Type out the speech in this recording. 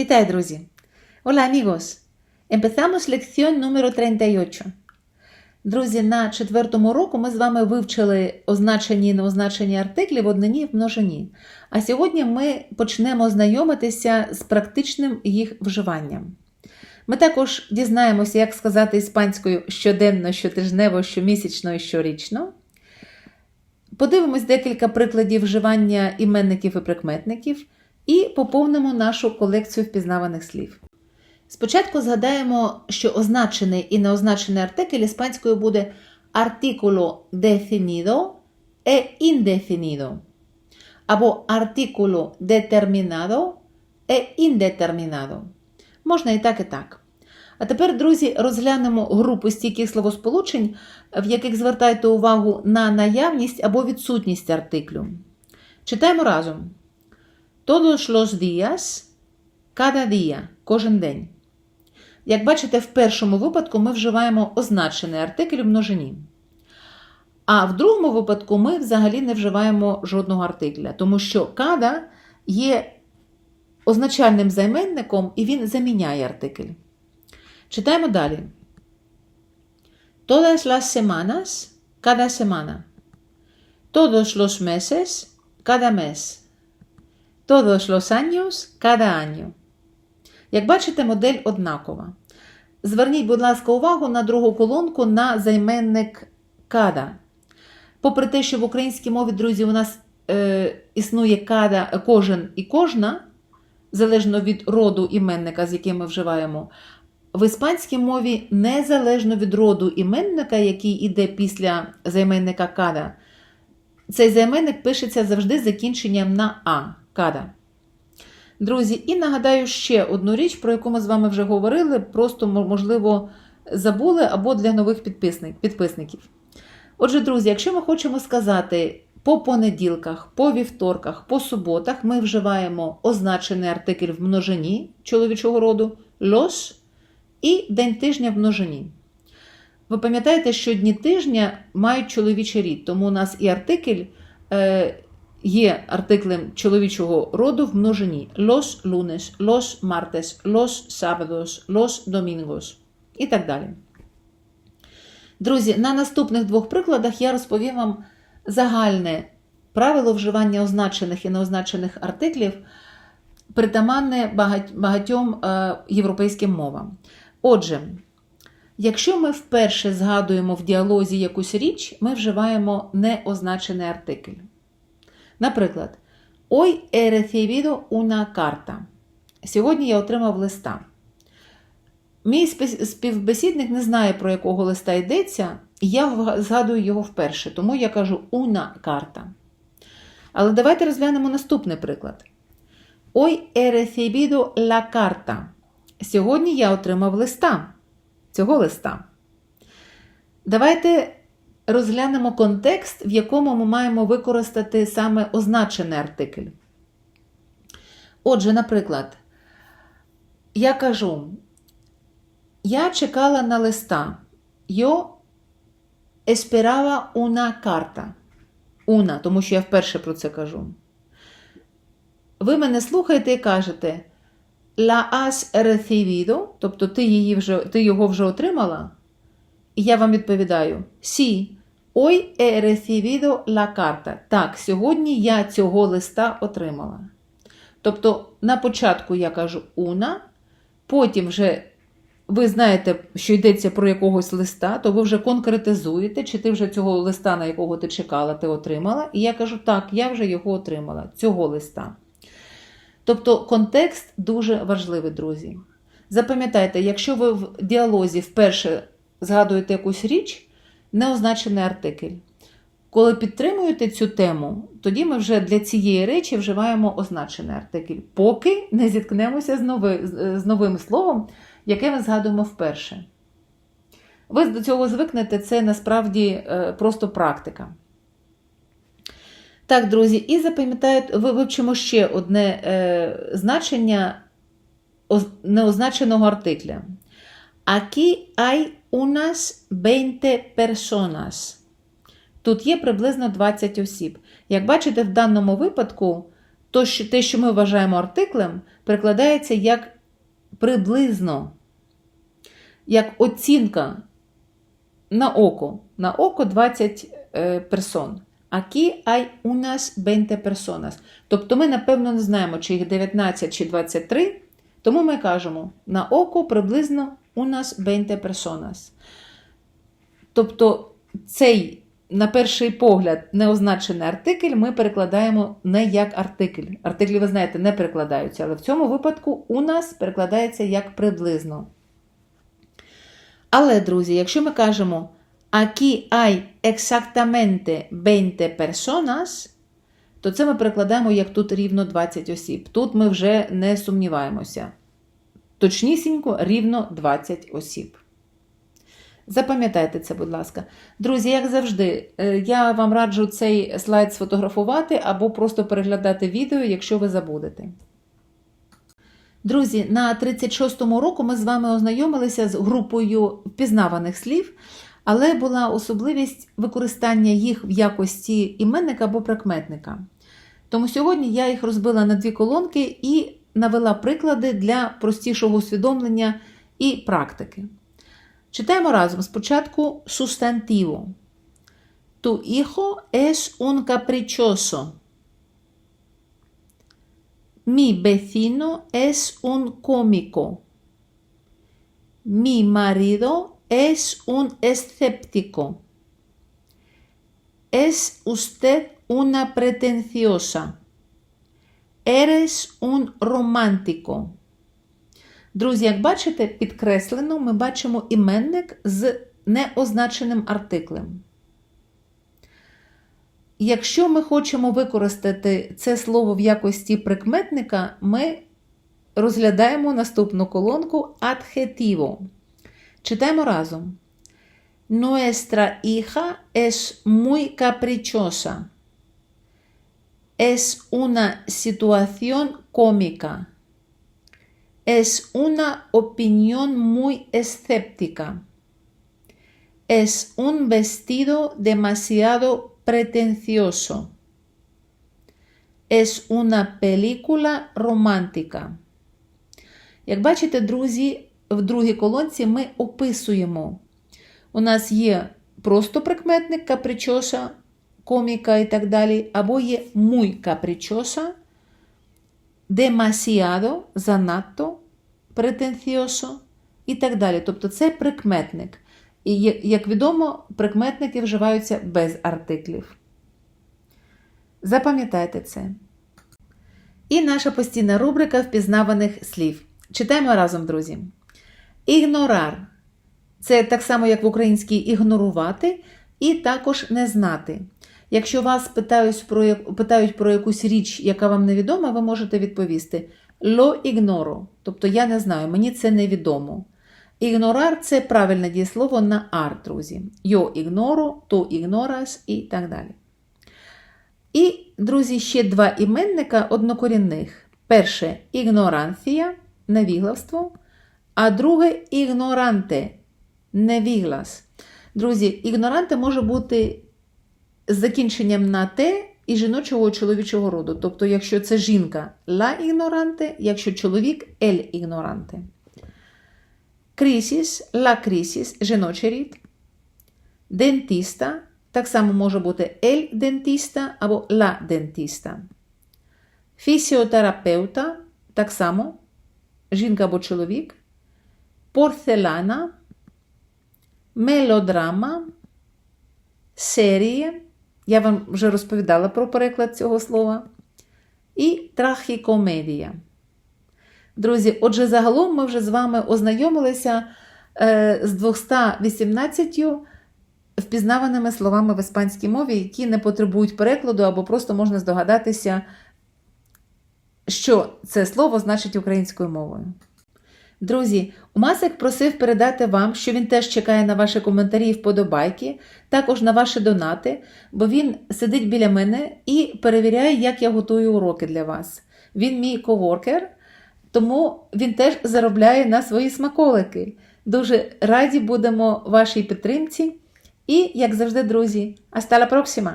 Вітаю, друзі! Hola, amigos! Empezamos lección número 38. Друзі, на четвертому року ми з вами вивчили означені і неозначені артиклі в однині і в множині. А сьогодні ми почнемо знайомитися з практичним їх вживанням. Ми також дізнаємося, як сказати іспанською щоденно, щотижнево, щомісячно і щорічно. Подивимось декілька прикладів вживання іменників і прикметників і поповнимо нашу колекцію впізнаваних слів. Спочатку згадаємо, що означений і неозначений артикль іспанською буде artículo definido e indefinido, або artículo determinado e indeterminado. Можна і так, і так. А тепер, друзі, розглянемо групу стійких словосполучень, в яких звертайте увагу на наявність або відсутність артиклю. Читаємо разом. Todos los días, cada día, кожен день. Як бачите, в першому випадку ми вживаємо означений артикль в множині. А в другому випадку ми взагалі не вживаємо жодного артикля, тому що када є означальним займенником і він заміняє артикль. Читаємо далі. Todas las semanas, cada semana. Todos los meses, cada mes. Todos los años, cada año. Як бачите, модель однакова. Зверніть, будь ласка, увагу на другу колонку на займенник када. Попри те, що в українській мові, друзі, у нас е, існує када, кожен і кожна, залежно від роду іменника, з яким ми вживаємо, в іспанській мові незалежно від роду іменника, який іде після займенника када, цей займенник пишеться завжди закінченням на А када. Друзі, і нагадаю ще одну річ, про яку ми з вами вже говорили, просто, можливо, забули або для нових підписників. Отже, друзі, якщо ми хочемо сказати по понеділках, по вівторках, по суботах, ми вживаємо означений артикль в множині чоловічого роду los і день тижня в множині. Ви пам'ятаєте, що дні тижня мають чоловічий рід, тому у нас і артикль. Е, є артиклем чоловічого роду в множині los lunes, los martes, los sábados, los domingos і так далі. Друзі, на наступних двох прикладах я розповім вам загальне правило вживання означених і неозначених артиклів, притаманне багатьом європейським мовам. Отже, якщо ми вперше згадуємо в діалозі якусь річ, ми вживаємо неозначений артикль. Наприклад, Hoy he recibido una. Сьогодні я отримав листа. Мій співбесідник не знає, про якого листа йдеться, і я згадую його вперше, тому я кажу una carta. Але давайте розглянемо наступний приклад. Hoy he recibido la. Сьогодні я отримав листа. Цього листа. Давайте розглянемо контекст, в якому ми маємо використати саме означений артикль. Отже, наприклад, я кажу, я чекала на листа. Yo esperaba una carta. Una, тому що я вперше про це кажу. Ви мене слухаєте і кажете La has recibido, тобто ти, її вже, ти його вже отримала. І я вам відповідаю: Sí, hoy he recibido la carta. Так, сьогодні я цього листа отримала. Тобто, на початку я кажу una, потім вже ви знаєте, що йдеться про якогось листа, то ви вже конкретизуєте, чи ти вже цього листа, на якого ти чекала, ти отримала. І я кажу, так, я вже його отримала, цього листа. Тобто контекст дуже важливий, друзі. Запам'ятайте, якщо ви в діалозі вперше згадуєте якусь річ, неозначений артикль. Коли підтримуєте цю тему, тоді ми вже для цієї речі вживаємо означений артикль, поки не зіткнемося з, нови, з новим словом, яке ми згадуємо вперше. Ви до цього звикнете, це насправді просто практика. Так, друзі, і запам'ятаєте, вивчимо ще одне е, значення неозначеного артикля. Aquí hay unas 20 personas. Тут є приблизно 20 осіб. Як бачите, в даному випадку то, що, те, що ми вважаємо артиклем, перекладається як приблизно, як оцінка на око. На око 20 е, персон. Aquí hay unas 20 personas. Тобто ми, напевно, не знаємо, чи їх 19 чи 23, тому ми кажемо на око приблизно unas 20 personas. Тобто цей, на перший погляд, неозначений артикль ми перекладаємо не як артикль. Артиклі, ви знаєте, не перекладаються, але в цьому випадку у нас перекладається як приблизно. Але, друзі, якщо ми кажемо aquí hay exactamente 20 personas, то це ми перекладаємо як тут рівно 20 осіб. Тут ми вже не сумніваємося. Точнісінько рівно 20 осіб. Запам'ятайте це, будь ласка. Друзі, як завжди, е, я вам раджу цей слайд сфотографувати або просто переглядати відео, якщо ви забудете. Друзі, на 36-му року ми з вами ознайомилися з групою впізнаваних слів, але була особливість використання їх в якості іменника або прикметника. Тому сьогодні я їх розбила на дві колонки і навела приклади для простішого усвідомлення і практики. Читаємо разом спочатку sustantivo. Tu hijo es un caprichoso. Mi vecino es un cómico. Mi marido es un escéptico. Es usted una pretenciosa. Eres un romántico. Друзі, як бачите, підкреслено ми бачимо іменник з неозначеним артиклем. Якщо ми хочемо використати це слово в якості прикметника, ми розглядаємо наступну колонку adjetivo. Читаємо разом. Nuestra hija es muy caprichosa. Es una situación cómica. Es una opinión muy escéptica. Es un vestido demasiado pretencioso. Es una película romántica. Як бачите, друзі, в другій колонці ми описуємо. У нас є просто прикметник капричоса, коміка і так далі, або є muy капричоса, demasiado, занадто, претенціосо і так далі. Тобто це прикметник. І, як відомо, прикметники вживаються без артиклів. Запам'ятайте це. І наша постійна рубрика впізнаваних слів. Читаємо разом, друзі. Ігнорар. Це так само, як в українській ігнорувати, і також не знати. Якщо вас питають про, питають про якусь річ, яка вам невідома, ви можете відповісти «Lo ignoro», тобто я не знаю, мені це невідомо. Ігнорар це правильне дієслово на ар, друзі. Yo ignoro, tu ignoras і так далі. І, друзі, ще два іменника однокорінних. Перше ігноранція, невігластво, а друге ігноранте, невіглас. Друзі, ігноранте може бути з закінченням на те і жіночого чоловічого роду. Тобто, якщо це жінка la ignorante, якщо чоловік el ignorante. Крісіс, la крісіс, жіночий рід. Дентіста. Так само може бути el дентіста або la дентіста. Фісіотерапевта. Так само жінка або чоловік. Порцелана. Мелодрама. Серія. Я вам вже розповідала про переклад цього слова. І трахікомедія. Друзі, отже, загалом ми вже з вами ознайомилися е, з 218 впізнаваними словами в іспанській мові, які не потребують перекладу, або просто можна здогадатися, що це слово значить українською мовою. Друзі, Умасик просив передати вам, що він теж чекає на ваші коментарі і вподобайки, також на ваші донати, бо він сидить біля мене і перевіряє, як я готую уроки для вас. Він мій коворкер, тому він теж заробляє на свої смаколики. Дуже раді будемо вашій підтримці. І, як завжди, друзі, hasta la próxima!